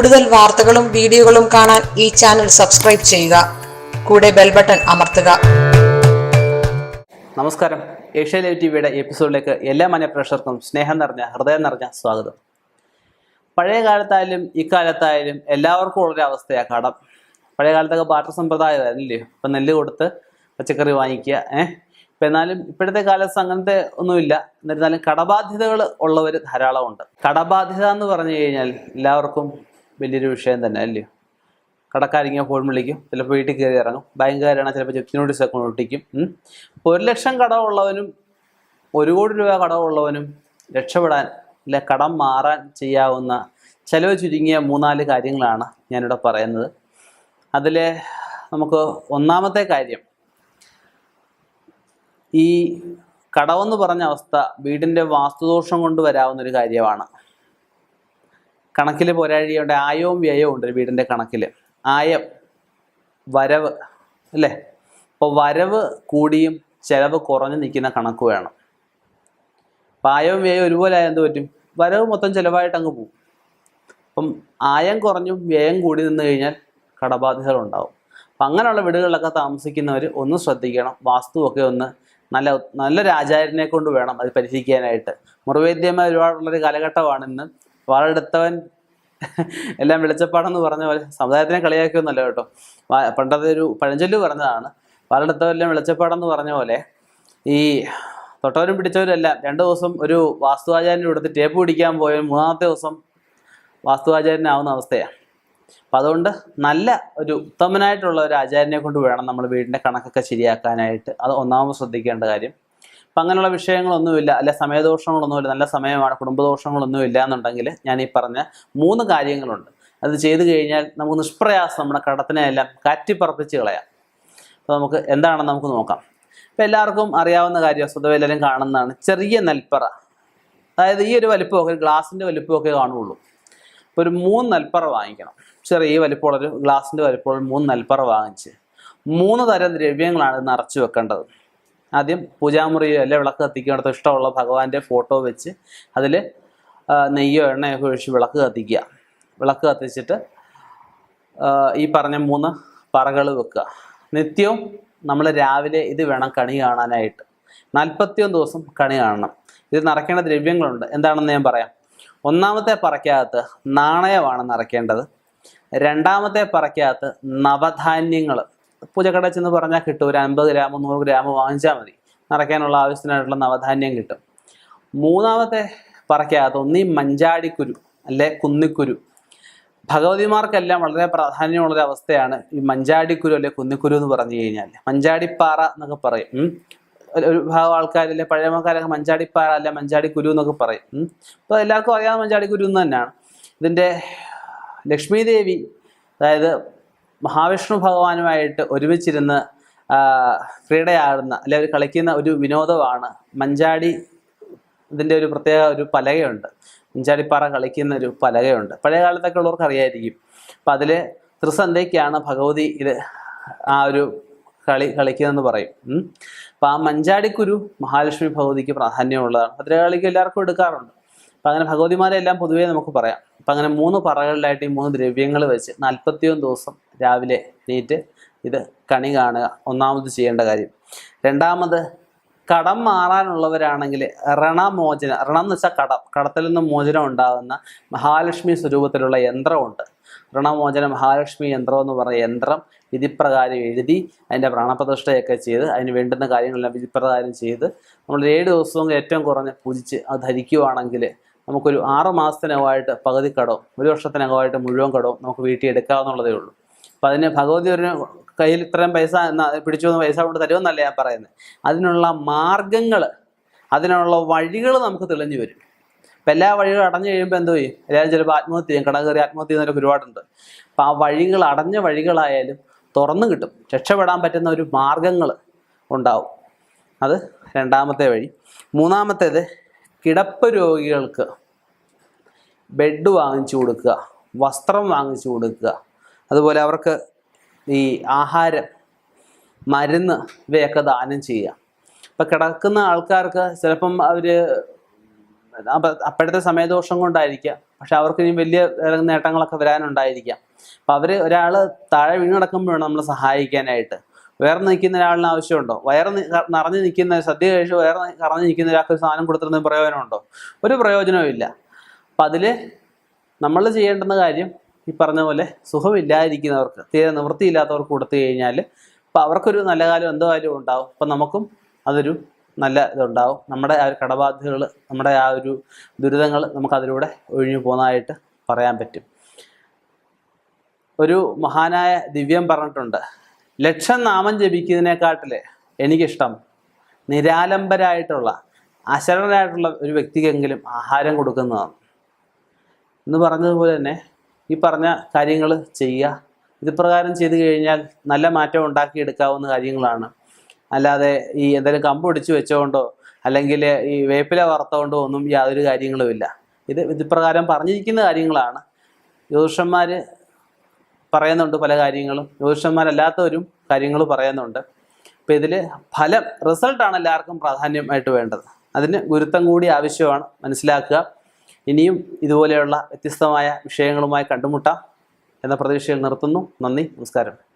കൂടുതൽ വാർത്തകളും വീഡിയോകളും കാണാൻ ഈ ചാനൽ സബ്സ്ക്രൈബ് ചെയ്യുക. കൂടെ ബെൽ ബട്ടൺ അമർത്തുക. നമസ്കാരം. ഏഷ്യ ലൈവ് ടിവിയുടെ എപ്പിസോഡിലേക്ക് എല്ലാ മനഃപ്രേക്ഷകർക്കും സ്നേഹം നിറഞ്ഞ ഹൃദയം നിറഞ്ഞ സ്വാഗതം. പഴയ കാലത്തായാലും ഇക്കാലത്തായാലും എല്ലാവർക്കും ഉള്ളൊരു അവസ്ഥയാണ് കടം. പഴയ കാലത്തൊക്കെ പാട്ട സമ്പ്രദായമായിരുന്നില്ലേ? ഇപ്പം നെല്ല് കൊടുത്ത് പച്ചക്കറി വാങ്ങിക്കുക ഏഹ് ഇപ്പം എന്നാലും ഇപ്പോഴത്തെ കാലത്ത് അങ്ങനത്തെ ഒന്നുമില്ല. എന്നിരുന്നാലും കടബാധ്യതകൾ ഉള്ളവർ ധാരാളമുണ്ട്. കടബാധ്യത എന്ന് പറഞ്ഞു കഴിഞ്ഞാൽ എല്ലാവർക്കും വലിയൊരു വിഷയം തന്നെ അല്ലയോ കടക്കാരിങ്ങനെ ഫോൺ വിളിക്കും ചിലപ്പോൾ വീട്ടിൽ കയറി ഇറങ്ങും. ബാങ്കുകാരാണ് ചിലപ്പോൾ ജപ്തി നോട്ടീസ് ഒക്കെ ഒട്ടിക്കും. ഒരു ലക്ഷം കടമുള്ളവനും ഒരു കോടി രൂപ കടമുള്ളവനും രക്ഷപ്പെടാൻ അല്ലെ കടം മാറാൻ ചെയ്യാവുന്ന ചിലവ് ചുരുങ്ങിയ മൂന്നാൽ കാര്യങ്ങളാണ് ഞാനിവിടെ പറയുന്നത്. അതിൽ നമുക്ക് ഒന്നാമത്തെ കാര്യം ഈ കടമെന്ന് പറഞ്ഞ അവസ്ഥ വീടിന്റെ വാസ്തുദോഷം കൊണ്ട് വരാവുന്നൊരു കാര്യമാണ്. കണക്കിൽ പോരാഴിയുണ്ട് ആയവും വ്യയവും ഉണ്ട് വീടിന്റെ കണക്കിൽ ആയം വരവ് അല്ലേ? അപ്പോൾ വരവ് കൂടിയും ചിലവ് കുറഞ്ഞു നിൽക്കുന്ന കണക്ക് വേണം. അപ്പം ആയവും വ്യയവും ഒരുപോലെ ആയാൽ എന്ത് പറ്റും? വരവ് മൊത്തം ചിലവായിട്ട് അങ്ങ് പോകും. അപ്പം ആയം കുറഞ്ഞും വ്യയം കൂടി നിന്ന് കഴിഞ്ഞാൽ കടബാധ്യതകൾ ഉണ്ടാവും അപ്പം അങ്ങനെയുള്ള വീടുകളിലൊക്കെ താമസിക്കുന്നവർ ഒന്ന് ശ്രദ്ധിക്കണം. വാസ്തുവൊക്കെ ഒന്ന് നല്ല നല്ലൊരു ആചാര്യനെ കൊണ്ട് വേണം അത് പരിഹരിക്കാനായിട്ട്. മുറിവേദ്യമായ ഒരുപാടുള്ളൊരു കാലഘട്ടമാണ് ഇന്ന്. വാളെടുത്തവൻ എല്ലാം വെളിച്ചപ്പാടെന്ന് പറഞ്ഞ പോലെ സമുദായത്തിനെ കളിയാക്കിയൊന്നുമല്ല കേട്ടോ. പണ്ടത്തെ ഒരു പഴഞ്ചൊല്ല് പറഞ്ഞതാണ് വാളെടുത്തവരെല്ലാം വെളിച്ചപ്പാടെന്ന് പറഞ്ഞ പോലെ ഈ തൊട്ടവരും പിടിച്ചവരും എല്ലാം രണ്ട് ദിവസം ഒരു വാസ്തുവാചാര്യന്റെ കൊടുത്ത് ടേപ്പ് പിടിക്കാൻ പോയ മൂന്നാമത്തെ ദിവസം വാസ്തുവാചാര്യനാവുന്ന അവസ്ഥയാണ് അപ്പം അതുകൊണ്ട് നല്ല ഒരു ഉത്തമനായിട്ടുള്ള ഒരു ആചാര്യനെ കൊണ്ട് വേണം നമ്മൾ വീടിന്റെ കണക്കൊക്കെ ശരിയാക്കാനായിട്ട്. അത് ഒന്നാമത് ശ്രദ്ധിക്കേണ്ട കാര്യം അപ്പം അങ്ങനെയുള്ള വിഷയങ്ങളൊന്നുമില്ല. അല്ലെ സമയദോഷങ്ങളൊന്നുമില്ല. നല്ല സമയമാണ്. കുടുംബദോഷങ്ങളൊന്നുമില്ല എന്നുണ്ടെങ്കിൽ ഞാൻ ഈ പറഞ്ഞ മൂന്ന് കാര്യങ്ങളുണ്ട്. അത് ചെയ്തു കഴിഞ്ഞാൽ നമുക്ക് നിഷ്പ്രയാസം നമ്മുടെ കടത്തിനെ എല്ലാം കാറ്റിപ്പറപ്പിച്ച് കളയാം. അപ്പോൾ നമുക്ക് എന്താണെന്ന് നമുക്ക് നോക്കാം. ഇപ്പം എല്ലാവർക്കും അറിയാവുന്ന കാര്യം സ്വതവേ എല്ലാവരും കാണുന്നതാണ്. ചെറിയ നെൽപ്പറ. അതായത് ഈ ഒരു വലിപ്പമൊക്കെ ഗ്ലാസിന്റെ വലിപ്പമൊക്കെ കാണുകയുള്ളൂ അപ്പോൾ ഒരു മൂന്ന് നെൽപ്പറ വാങ്ങിക്കണം. ചെറിയ വലിപ്പമുള്ളൊരു ഗ്ലാസിന്റെ വലിപ്പമുള്ള മൂന്ന് നെൽപ്പറ വാങ്ങിച്ച്. മൂന്ന് തരം ദ്രവ്യങ്ങളാണ് നിറച്ച് വെക്കേണ്ടത്. ആദ്യം പൂജാമുറിയോ അല്ലെ വിളക്ക് കത്തിക്കുന്നിടത്ത് ഇഷ്ടമുള്ള ഭഗവാന്റെ ഫോട്ടോ വെച്ച് അതിൽ നെയ്യോ എണ്ണയോ ഒഴിച്ച് വിളക്ക് കത്തിക്കുക. വിളക്ക് കത്തിച്ചിട്ട് ഈ പറഞ്ഞ മൂന്ന് പറകൾ വെക്കുക. നിത്യവും നമ്മൾ രാവിലെ ഇത് വേണം കണി കാണാനായിട്ട്. നാൽപ്പത്തിയൊന്ന് ദിവസം കണി കാണണം. ഇത് നിറയ്ക്കേണ്ട ദ്രവ്യങ്ങളുണ്ട്. എന്താണെന്ന് ഞാൻ പറയാം. ഒന്നാമത്തെ പറയ്ക്കകത്ത് നാണയമാണ് നിറയ്ക്കേണ്ടത് രണ്ടാമത്തെ പറയ്ക്കകത്ത് നവധാന്യങ്ങൾ പൂജക്കട ചെന്ന് പറഞ്ഞാൽ കിട്ടും. ഒരു അൻപത് ഗ്രാം നൂറ് ഗ്രാം വാങ്ങിച്ചാൽ മതി. നിറയ്ക്കാനുള്ള ആവശ്യത്തിനായിട്ടുള്ള നവധാന്യം കിട്ടും. മൂന്നാമത്തെ പറയ്ക്കകത്ത് ഒന്നീ മഞ്ചാടിക്കുരു അല്ലെ കുന്നിക്കുരു. ഭഗവതിമാർക്കെല്ലാം വളരെ പ്രാധാന്യമുള്ളൊരു അവസ്ഥയാണ് ഈ മഞ്ചാടിക്കുരു അല്ലെ കുന്നിക്കുരു എന്ന് പറഞ്ഞു കഴിഞ്ഞാൽ മഞ്ചാടിപ്പാറ എന്നൊക്കെ പറയും. ഒരു ഒരു ഭാഗം ആൾക്കാരില്ലേ പഴയ ആൾക്കാരൊക്കെ മഞ്ചാടിപ്പാറ അല്ല മഞ്ചാടിക്കുരു എന്നൊക്കെ പറയും. അപ്പോൾ എല്ലാവർക്കും അറിയാവുന്ന മഞ്ചാടിക്കുരു എന്ന് തന്നെയാണ്. ഇതിന്റെ ലക്ഷ്മി ദേവി അതായത് മഹാവിഷ്ണു ഭഗവാനുമായിട്ട് ഒരുമിച്ചിരുന്ന് ക്രീഡയാടുന്ന അല്ലെ അവർ കളിക്കുന്ന ഒരു വിനോദമാണ് മഞ്ചാടി ഇതിന്റെ ഒരു പ്രത്യേക ഒരു പലകയുണ്ട്. മഞ്ചാടിപ്പാറ കളിക്കുന്ന ഒരു പലകയുണ്ട്. പഴയ കാലത്തൊക്കെ ഉള്ളവർക്ക് അറിയായിരിക്കും. അപ്പം അതിൽ ത്രിസന്ധ്യയ്ക്കാണ് ഭഗവതി ഇത് ആ ഒരു കളി കളിക്കുന്നതെന്ന് പറയും. അപ്പം ആ മഞ്ചാടിക്കുരു മഹാലക്ഷ്മി ഭഗവതിക്ക് പ്രാധാന്യമുള്ളതാണ്. ഭദ്രകാളിക്ക് എല്ലാവർക്കും എടുക്കാറുണ്ട്. അപ്പം അങ്ങനെ ഭഗവതിമാരെ എല്ലാം പൊതുവേ നമുക്ക് പറയാം. അപ്പം അങ്ങനെ മൂന്ന് പറകളിലായിട്ട് ഈ മൂന്ന് ദ്രവ്യങ്ങൾ വെച്ച് നാൽപ്പത്തിയൊന്ന് ദിവസം രാവിലെ നീറ്റ് ഇത് കണി കാണുക ഒന്നാമത് ചെയ്യേണ്ട കാര്യം. രണ്ടാമത് കടം മാറാനുള്ളവരാണെങ്കിൽ ഋണമോചന ഋണം എന്ന് വെച്ചാൽ കടം കടത്തിൽ നിന്ന് മോചനം ഉണ്ടാകുന്ന മഹാലക്ഷ്മി സ്വരൂപത്തിലുള്ള യന്ത്രമുണ്ട്. ഋണമോചന മഹാലക്ഷ്മി യന്ത്രം എന്ന് പറയുന്ന യന്ത്രം വിധിപ്രകാരം എഴുതി അതിന്റെ പ്രാണപ്രതിഷ്ഠയൊക്കെ ചെയ്ത് അതിന് വേണ്ടുന്ന കാര്യങ്ങളെല്ലാം വിധിപ്രകാരം ചെയ്ത് നമ്മൾ ഏഴ് ദിവസവും ഏറ്റവും കുറഞ്ഞ് പൂജിച്ച് അത് ധരിക്കുവാണെങ്കിൽ നമുക്കൊരു ആറ് മാസത്തിനകമായിട്ട് പകുതി കടവും ഒരു വർഷത്തിനകമായിട്ട് മുഴുവൻ കടവും നമുക്ക് വീട്ടിൽ എടുക്കാവുന്നുള്ളതേ ഉള്ളൂ. അപ്പം അതിന് ഭഗവതി ഒരു കയ്യിൽ ഇത്രയും പൈസ പിടിച്ചു വന്ന പൈസ കൊണ്ട് തരുമെന്നല്ല ഞാൻ പറയുന്നത്. അതിനുള്ള മാർഗങ്ങൾ അതിനുള്ള വഴികൾ നമുക്ക് തെളിഞ്ഞു വരും. അപ്പം എല്ലാ വഴികളും അടഞ്ഞു കഴിയുമ്പോൾ എന്തോ ചെയ്യും? എല്ലാവരും ചിലപ്പോൾ ആത്മഹത്യ ചെയ്യും കട കയറി ആത്മഹത്യ ചെയ്യുന്നവരൊക്കെ ഒരുപാടുണ്ട്. അപ്പം ആ വഴികൾ അടഞ്ഞ വഴികളായാലും തുറന്നു കിട്ടും. രക്ഷപ്പെടാൻ പറ്റുന്ന ഒരു മാർഗങ്ങൾ ഉണ്ടാവും. അത് രണ്ടാമത്തെ വഴി. മൂന്നാമത്തേത് കിടപ്പ് രോഗികൾക്ക് ബെഡ് വാങ്ങിച്ചു കൊടുക്കുക വസ്ത്രം വാങ്ങിച്ചു കൊടുക്കുക. അതുപോലെ അവർക്ക് ഈ ആഹാരം മരുന്ന് ഇവയൊക്കെ ദാനം ചെയ്യുക. ഇപ്പം കിടക്കുന്ന ആൾക്കാർക്ക് ചിലപ്പം അവർ അപ്പോഴത്തെ സമയദോഷം കൊണ്ടായിരിക്കാം. പക്ഷെ അവർക്ക് ഇനി വലിയ നേട്ടങ്ങളൊക്കെ വരാനുണ്ടായിരിക്കാം. അപ്പം അവർ ഒരാൾ താഴെ വീണ് കിടക്കുമ്പോഴാണ് നമ്മൾ സഹായിക്കാനായിട്ട്. വേറെ നിൽക്കുന്ന ഒരാളിന് ആവശ്യമുണ്ടോ? വയറ് നിറഞ്ഞു നിൽക്കുന്ന സദ്യ കഴിച്ച് വയറ് നിറഞ്ഞു നിൽക്കുന്ന ഒരാൾക്ക് ഒരു സാധനം കൊടുത്തിരുന്ന പ്രയോജനമുണ്ടോ? ഒരു പ്രയോജനവും ഇല്ല അപ്പം അതിൽ നമ്മൾ ചെയ്യേണ്ടുന്ന കാര്യം ഈ പറഞ്ഞ പോലെ സുഖമില്ലാതിരിക്കുന്നവർക്ക് തീരെ നിവൃത്തിയില്ലാത്തവർക്ക് കൊടുത്തു കഴിഞ്ഞാൽ അപ്പോൾ അവർക്കൊരു നല്ല കാലം എന്തോ കാര്യം ഉണ്ടാവും. അപ്പം നമുക്കും അതൊരു നല്ല ഇതുണ്ടാവും. നമ്മുടെ ആ കടബാധ്യതകൾ നമ്മുടെ ആ ഒരു ദുരിതങ്ങൾ നമുക്കതിലൂടെ ഒഴിഞ്ഞു പോകുന്നതായിട്ട് പറയാൻ പറ്റും. ഒരു മഹാനായ ദിവ്യം പറഞ്ഞിട്ടുണ്ട് ലക്ഷം നാമം ജപിക്കുന്നതിനെക്കാട്ടിൽ എനിക്കിഷ്ടം നിരാലംബരായിട്ടുള്ള അശരണരായിട്ടുള്ള ഒരു വ്യക്തിക്കെങ്കിലും ആഹാരം കൊടുക്കുന്നതാണ്. എന്ന് പറഞ്ഞതുപോലെ തന്നെ ഈ പറഞ്ഞ കാര്യങ്ങൾ ചെയ്യുക. ഇത് പ്രകാരം ചെയ്തു കഴിഞ്ഞാൽ നല്ല മാറ്റം ഉണ്ടാക്കിയെടുക്കാവുന്ന കാര്യങ്ങളാണ്. അല്ലാതെ ഈ എന്തെങ്കിലും കമ്പ് ഒടിച്ചു വെച്ചുകൊണ്ടോ അല്ലെങ്കിൽ ഈ വേപ്പില വറുത്തുകൊണ്ടോ ഒന്നും യാതൊരു കാര്യങ്ങളുമില്ല ഇത് ഇതുപ്രകാരം പറഞ്ഞിരിക്കുന്ന കാര്യങ്ങളാണ്. ജ്യോതിഷന്മാർ പറയുന്നുണ്ട് പല കാര്യങ്ങളും. ജ്യോതിഷന്മാരല്ലാത്തവരും കാര്യങ്ങൾ പറയുന്നുണ്ട്. അപ്പം ഇതിൽ ഫലം റിസൾട്ടാണ് എല്ലാവർക്കും പ്രാധാന്യമായിട്ട് വേണ്ടത്. അതിന് ഗുരുത്വം കൂടി ആവശ്യമാണ് മനസ്സിലാക്കുക. ഇനിയും ഇതുപോലെയുള്ള വ്യത്യസ്തമായ വിഷയങ്ങളുമായി കണ്ടുമുട്ടാം എന്ന പ്രതീക്ഷയിൽ നിർത്തുന്നു. നന്ദി നമസ്കാരം.